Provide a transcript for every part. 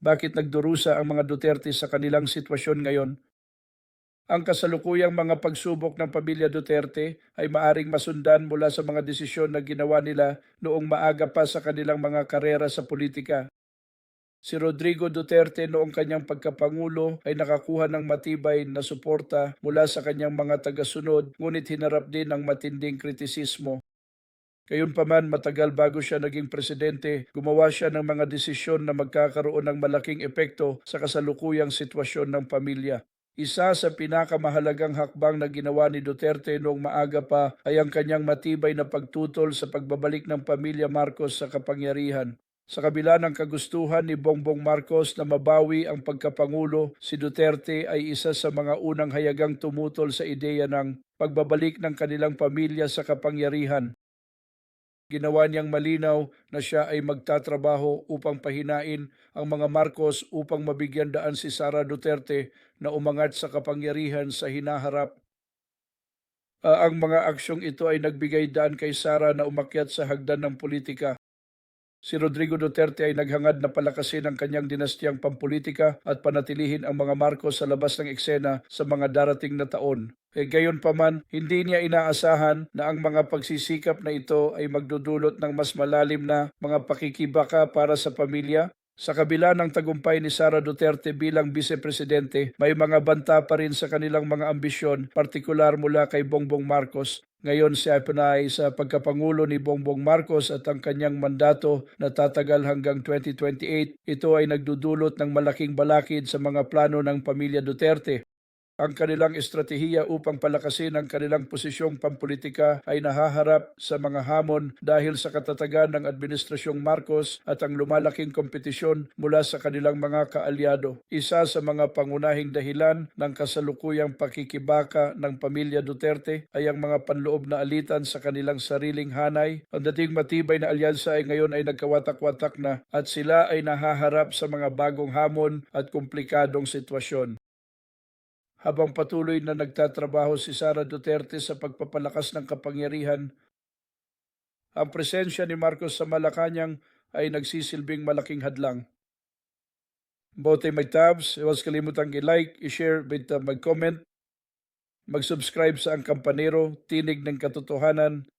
bakit nagdurusa ang mga Duterte sa kanilang sitwasyon ngayon. Ang kasalukuyang mga pagsubok ng pamilya Duterte ay maaring masundan mula sa mga desisyon na ginawa nila noong maaga pa sa kanilang mga karera sa politika. Si Rodrigo Duterte noong kanyang pagkapangulo ay nakakuha ng matibay na suporta mula sa kanyang mga tagasunod ngunit hinarap din ng matinding kritisismo. Gayunpaman matagal bago siya naging presidente, gumawa siya ng mga desisyon na magkakaroon ng malaking epekto sa kasalukuyang sitwasyon ng pamilya. Isa sa pinakamahalagang hakbang na ginawa ni Duterte noong maaga pa ay ang kanyang matibay na pagtutol sa pagbabalik ng pamilya Marcos sa kapangyarihan. Sa kabila ng kagustuhan ni Bongbong Marcos na mabawi ang pagkapangulo, si Duterte ay isa sa mga unang hayagang tumutol sa ideya ng pagbabalik ng kanilang pamilya sa kapangyarihan. Ginawa niyang malinaw na siya ay magtatrabaho upang pahinain ang mga Marcos upang mabigyan daan si Sara Duterte na umangat sa kapangyarihan sa hinaharap. Ah, ang mga aksyong ito ay nagbigay daan kay Sara na umakyat sa hagdan ng politika. Si Rodrigo Duterte ay naghangad na palakasin ang kanyang dinastiyang pampolitika at panatilihin ang mga Marcos sa labas ng eksena sa mga darating na taon. E gayon pa man, hindi niya inaasahan na ang mga pagsisikap na ito ay magdudulot ng mas malalim na mga pakikibaka para sa pamilya. Sa kabila ng tagumpay ni Sara Duterte bilang vice-presidente, may mga banta pa rin sa kanilang mga ambisyon, partikular mula kay Bongbong Marcos ngayon siya ay sa pagkapangulo ni Bongbong Marcos at ang kanyang mandato na tatagal hanggang 2028. Ito ay nagdudulot ng malaking balakid sa mga plano ng pamilya Duterte. Ang kanilang estratehiya upang palakasin ang kanilang posisyong pampolitika ay nahaharap sa mga hamon dahil sa katatagan ng Administrasyong Marcos at ang lumalaking kompetisyon mula sa kanilang mga kaalyado. Isa sa mga pangunahing dahilan ng kasalukuyang pakikibaka ng pamilya Duterte ay ang mga panloob na alitan sa kanilang sariling hanay. Ang dating matibay na alyansa ay ngayon ay nagkawatak-watak na at sila ay nahaharap sa mga bagong hamon at komplikadong sitwasyon habang patuloy na nagtatrabaho si Sara Duterte sa pagpapalakas ng kapangyarihan. Ang presensya ni Marcos sa Malacanang ay nagsisilbing malaking hadlang. Bote may tabs, iwas kalimutang i-like, i-share, bita mag-comment, mag-subscribe sa ang kampanero, tinig ng katotohanan.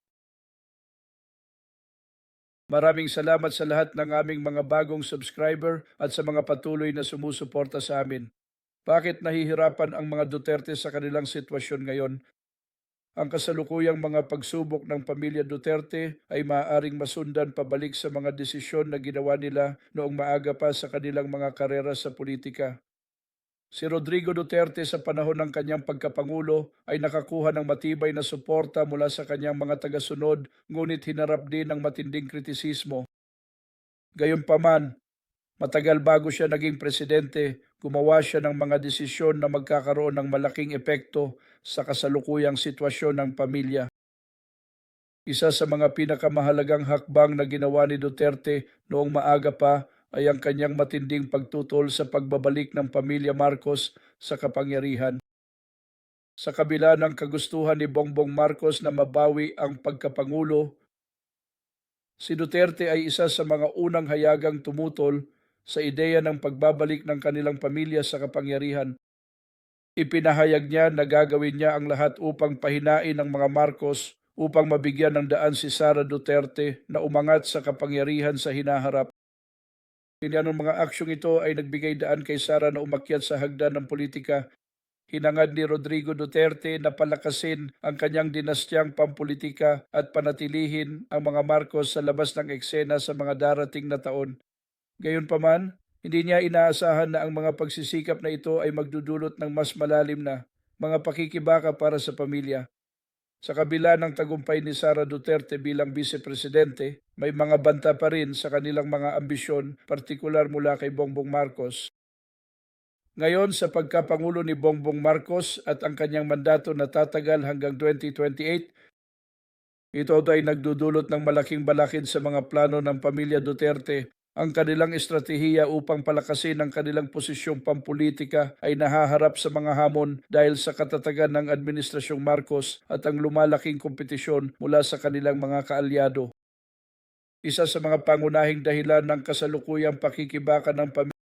Maraming salamat sa lahat ng aming mga bagong subscriber at sa mga patuloy na sumusuporta sa amin. Bakit nahihirapan ang mga Duterte sa kanilang sitwasyon ngayon? Ang kasalukuyang mga pagsubok ng pamilya Duterte ay maaaring masundan pabalik sa mga desisyon na ginawa nila noong maaga pa sa kanilang mga karera sa politika. Si Rodrigo Duterte sa panahon ng kanyang pagkapangulo ay nakakuha ng matibay na suporta mula sa kanyang mga tagasunod ngunit hinarap din ng matinding kritisismo. Gayunpaman, matagal bago siya naging presidente, gumawa siya ng mga desisyon na magkakaroon ng malaking epekto sa kasalukuyang sitwasyon ng pamilya. Isa sa mga pinakamahalagang hakbang na ginawa ni Duterte noong maaga pa ay ang kanyang matinding pagtutol sa pagbabalik ng pamilya Marcos sa kapangyarihan. Sa kabila ng kagustuhan ni Bongbong Marcos na mabawi ang pagkapangulo, si Duterte ay isa sa mga unang hayagang tumutol sa ideya ng pagbabalik ng kanilang pamilya sa kapangyarihan. Ipinahayag niya na gagawin niya ang lahat upang pahinain ang mga Marcos upang mabigyan ng daan si Sara Duterte na umangat sa kapangyarihan sa hinaharap. Pinyan ng mga aksyong ito ay nagbigay daan kay Sara na umakyat sa hagdan ng politika. Hinangad ni Rodrigo Duterte na palakasin ang kanyang dinastyang pampolitika at panatilihin ang mga Marcos sa labas ng eksena sa mga darating na taon. Gayunpaman, hindi niya inaasahan na ang mga pagsisikap na ito ay magdudulot ng mas malalim na mga pakikibaka para sa pamilya. Sa kabila ng tagumpay ni Sara Duterte bilang vice-presidente, may mga banta pa rin sa kanilang mga ambisyon, partikular mula kay Bongbong Marcos. Ngayon sa pagkapangulo ni Bongbong Marcos at ang kanyang mandato na tatagal hanggang 2028, ito ay nagdudulot ng malaking balakid sa mga plano ng pamilya Duterte ang kanilang estratehiya upang palakasin ang kanilang posisyong pampolitika ay nahaharap sa mga hamon dahil sa katatagan ng Administrasyong Marcos at ang lumalaking kompetisyon mula sa kanilang mga kaalyado. Isa sa mga pangunahing dahilan ng kasalukuyang pakikibaka ng pamilya